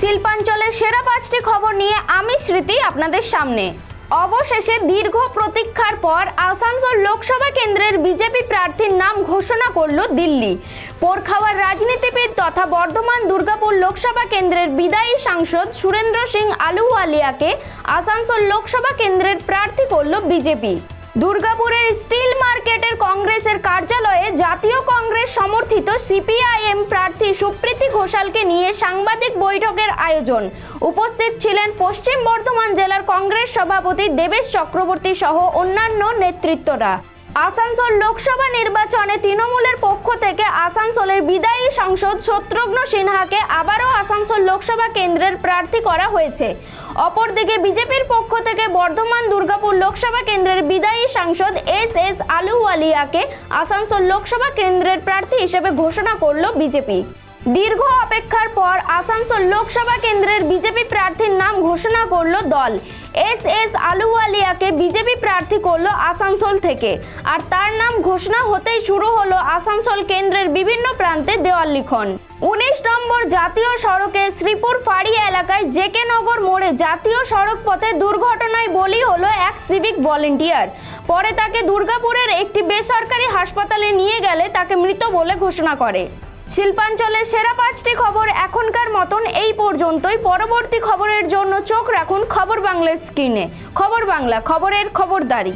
শিল্পাঞ্চলের সেরা পাঁচটি খবর নিয়ে আমি স্মৃতি আপনাদের সামনে। অবশেষে দীর্ঘ প্রতীক্ষার পর আসানসোল লোকসভা কেন্দ্রের বিজেপি প্রার্থীর নাম ঘোষণা করল দিল্লি। পোরখাওয়ার রাজনীতিবিদ তথা বর্ধমান দুর্গাপুর লোকসভা কেন্দ্রের বিদায়ী সাংসদ সুরেন্দ্র সিং আলুওয়ালিয়াকে আসানসোল লোকসভা কেন্দ্রের প্রার্থী করল বিজেপি। দুর্গাপুরের স্টিল মার্কেটের কংগ্রেসের কার্যালয়ে জাতীয় সমর্থিত সিপিআইএম প্রার্থী সুপ্রীতি ঘোষালকে নিয়ে সাংবাদিক বৈঠকের আয়োজন। উপস্থিত ছিলেন পশ্চিম বর্ধমান জেলার কংগ্রেস সভাপতি দেবেশ চক্রবর্তী সহ অন্যান্য নেতৃত্বরা। আসানসোল লোকসভা নির্বাচনে তৃণমূলের পক্ষ থেকে আসানসোলের বিদায়ী সাংসদ শত্রুঘ্ন সিনহাকে আবারও আসানসোল লোকসভা কেন্দ্রের প্রার্থী করা হয়েছে। অপরদিকে বিজেপির পক্ষ থেকে বর্ধমান লোকসভা কেন্দ্রের বিদায়ী সাংসদ এস এস আলুওয়ালিয়াকে আসানসোল লোকসভা কেন্দ্রের প্রার্থী হিসেবে ঘোষণা করল বিজেপি। দীর্ঘ অপেক্ষার পর আসানসোল লোকসভা কেন্দ্রের বিজেপি প্রার্থীর নাম ঘোষণা করল দল। এস এস আলুওয়ালিয়াকে বিজেপি প্রার্থী করল আসানসোল থেকে। আর তার নাম ঘোষণা হতেই শুরু হলো আসানসোল কেন্দ্রের বিভিন্ন প্রান্তে দেওয়াল লিখন। উনিশ নম্বর জাতীয় সড়কে শ্রীপুর ফাড়ি এলাকায় জেকে নগর মোড়ে জাতীয় সড়ক পথে দুর্ঘটনায় বলি হলো এক সিভিক ভলেন্টিয়ার। পরে তাকে দুর্গাপুরের একটি বেসরকারি হাসপাতালে নিয়ে গেলে তাকে মৃত বলে ঘোষণা করে। শিল্পাঞ্চলের সেরা পাঁচটি খবর এখনকার মতন এই পর্যন্তই। পরবর্তী খবরের জন্য চোখ রাখুন খবর বাংলার স্ক্রিনে। খবর বাংলা, খবরের খবরদারি।